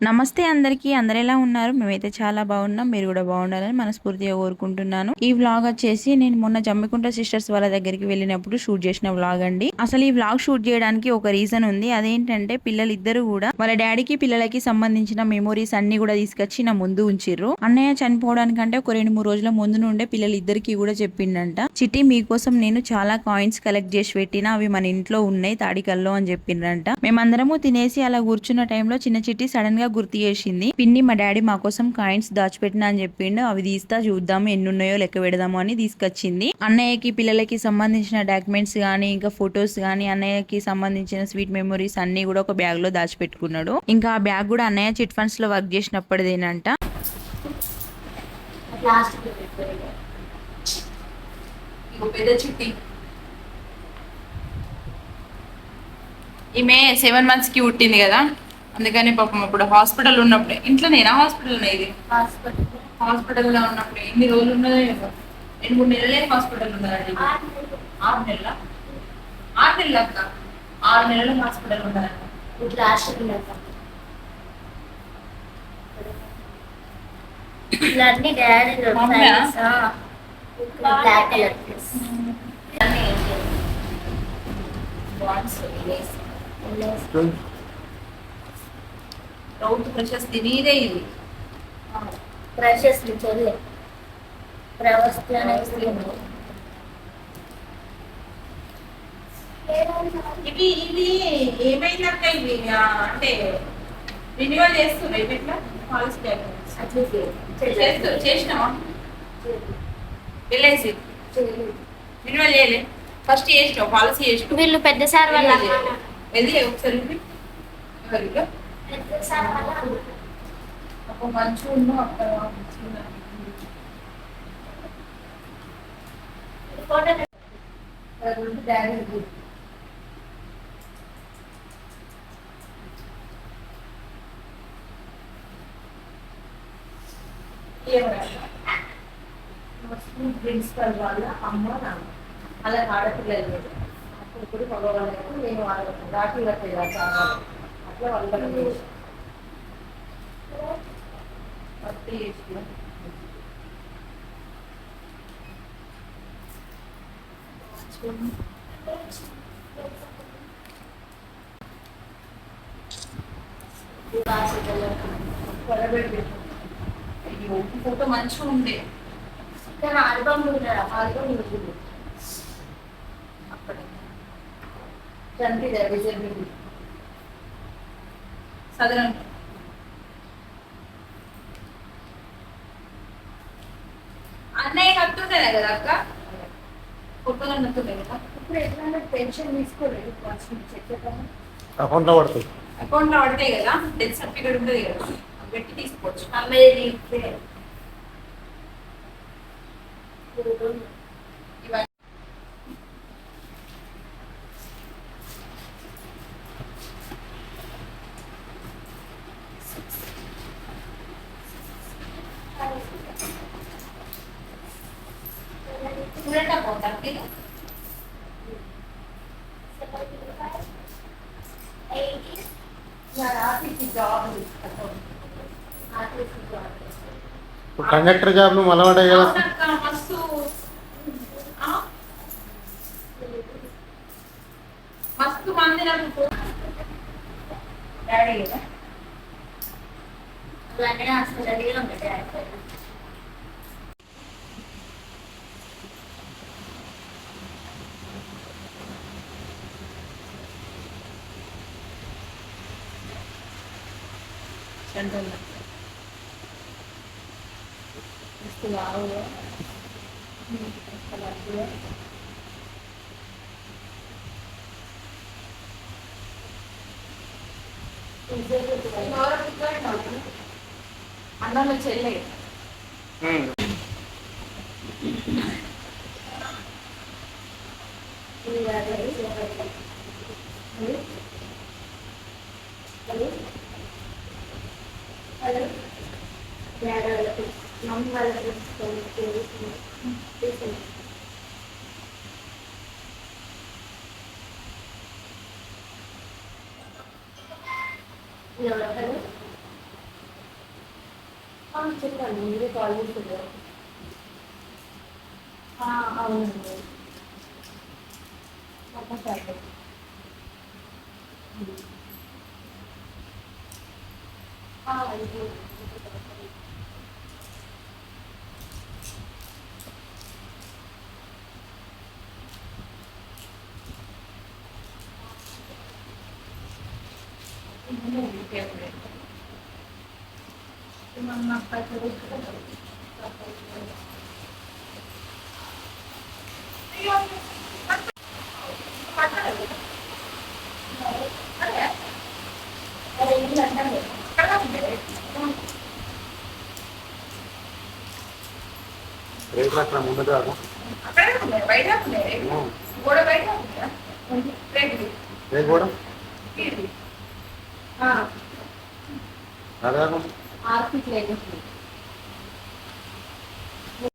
నమస్తే అందరికీ. అందరు ఎలా ఉన్నారు? మేమైతే చాలా బాగున్నాం. మీరు కూడా బాగుండాలని మనస్ఫూర్తిగా కోరుకుంటున్నాను. ఈ వ్లాగ్ వచ్చేసి నేను మొన్న జమ్మికుంట సిస్టర్స్ వాళ్ళ దగ్గరికి వెళ్ళినప్పుడు షూట్ చేసిన వ్లాగ్ అండి. అసలు ఈ వ్లాగ్ షూట్ చేయడానికి ఒక రీజన్ ఉంది. అదేంటంటే పిల్లలు ఇద్దరు కూడా వాళ్ళ డాడీకి పిల్లలకి సంబంధించిన మెమోరీస్ అన్ని కూడా తీసుకొచ్చి నా ముందు ఉంచిర్రు. అన్నయ్య చనిపోవడానికంటే ఒక రెండు మూడు రోజుల ముందు నుండే పిల్లలు ఇద్దరికి కూడా చెప్పిండంట. చిట్టి మీకోసం నేను చాలా కాయిన్స్ కలెక్ట్ చేసి పెట్టిన అవి మన ఇంట్లో ఉన్నాయి తాడికల్లో అని చెప్పిండ్రంట మేమందరము తినేసి అలా కూర్చున్న టైంలో చిన్న చిట్టి సడన్గా గుర్తు చేసింది పిన్ని మా డాడీ మా కోసం కాయిన్స్ దాచిపెట్టిన అని చెప్పిండు. అవి తీస్తా చూద్దాం ఎన్ని ఉన్నాయో లెక్క పెడదాము అని తీసుకొచ్చింది. అన్నయ్యకి పిల్లలకి సంబంధించిన డాక్యుమెంట్స్ కానీ ఇంకా ఫొటోస్ కానీ అన్నయ్యకి సంబంధించిన స్వీట్ మెమరీస్ అన్ని కూడా ఒక బ్యాగ్లో దాచిపెట్టుకున్నాడు. ఇంకా ఆ బ్యాగ్ కూడా అన్నయ్య చిట్ ఫండ్స్లో వర్క్ చేసినప్పటిదేనంట. ఈమె సెవెన్ మంత్స్కి పుట్టింది కదా. అందుకని పాపం ఇప్పుడు హాస్పిటల్ ఉన్నప్పుడే. ఇంట్లో నేనా హాస్పిటల్ ఇది? హాస్పిటల్లో ఉన్నప్పుడు. ఎన్ని రోజులు ఉన్నదో రెండు మూడు నెలలే హాస్పిటల్ ఉన్నదండి ఆరు నెలల? ఆరు నెలలు అక్క? ఆరు నెలలు హాస్పిటల్ ఉన్నదండి ఇవన్నీ డాడీ మమ్మీయా? బ్లాక్ కలర్ రౌత్ ప్రెషర్స్ తినేదే ఇది చెల్లి ప్రవస్థలోనే ఇవి ఇది ఏమైందక్క ఇవి అంటే రిన్యూవల్ చేస్తున్నాయి ఇవి ఎట్లా పాలసీ చేస్తూ చేసినావా వెళ్ళేసి రిన్యూవల్ చేయలే ఫస్ట్ చేసినావు పాలసీ చేసినావు వీళ్ళు పెద్ద సార్ వాళ్ళ. వెళ్ళి ఒకసారి. అప్పుడు మంచి అక్కడ డాడీ స్కూల్ ప్రిన్సిపల్ వాళ్ళ అమ్మ నాన్న అలా ఆడపిల్లలు లేదు అప్పుడు కూడా మగవాళ్ళకు నేను వాళ్ళకు రాఖీ కట్టేది అయ్యో ఫోటో మంచిగా ఉండే కానీ ఆల్బమ్ ఉంటారా ఆల్బమ్ ఉంటుంది అక్కడ చంపిదా విజయ్ సదరం అన్నయ్య కట్టుండేనే కదా అక్క? ఫోటోలు నచ్చుండే కదా? ఇప్పుడు ఎట్లా పెన్షన్ తీసుకోలేదు అకౌంట్లో పడుతుంది అకౌంట్లో పడితే కదా డెత్ సర్టిఫికేట్ ఉంటుంది కదా. పెట్టి తీసుకోవచ్చు. అమ్మేది స్టూడెంట్ అకౌంట్ ఇప్పుడు కండక్టర్ జాబ్ నువ్వు మలవాడే ఆ? మస్తు మంది నాకు డాడీ అలానే అసలు డాడీ సెంట్రల్ మస్తు లడ్డుగా. ఎవరో కూర్చోండి. అన్నంలో చెల్లె హలో తీసుకొని చెప్పండి మీరే కాల్ చేస్తారు అవునండి. ఒక్కసారి ఇది మన రేపు అట్లా ముందు కాదు బయట గోడ అదే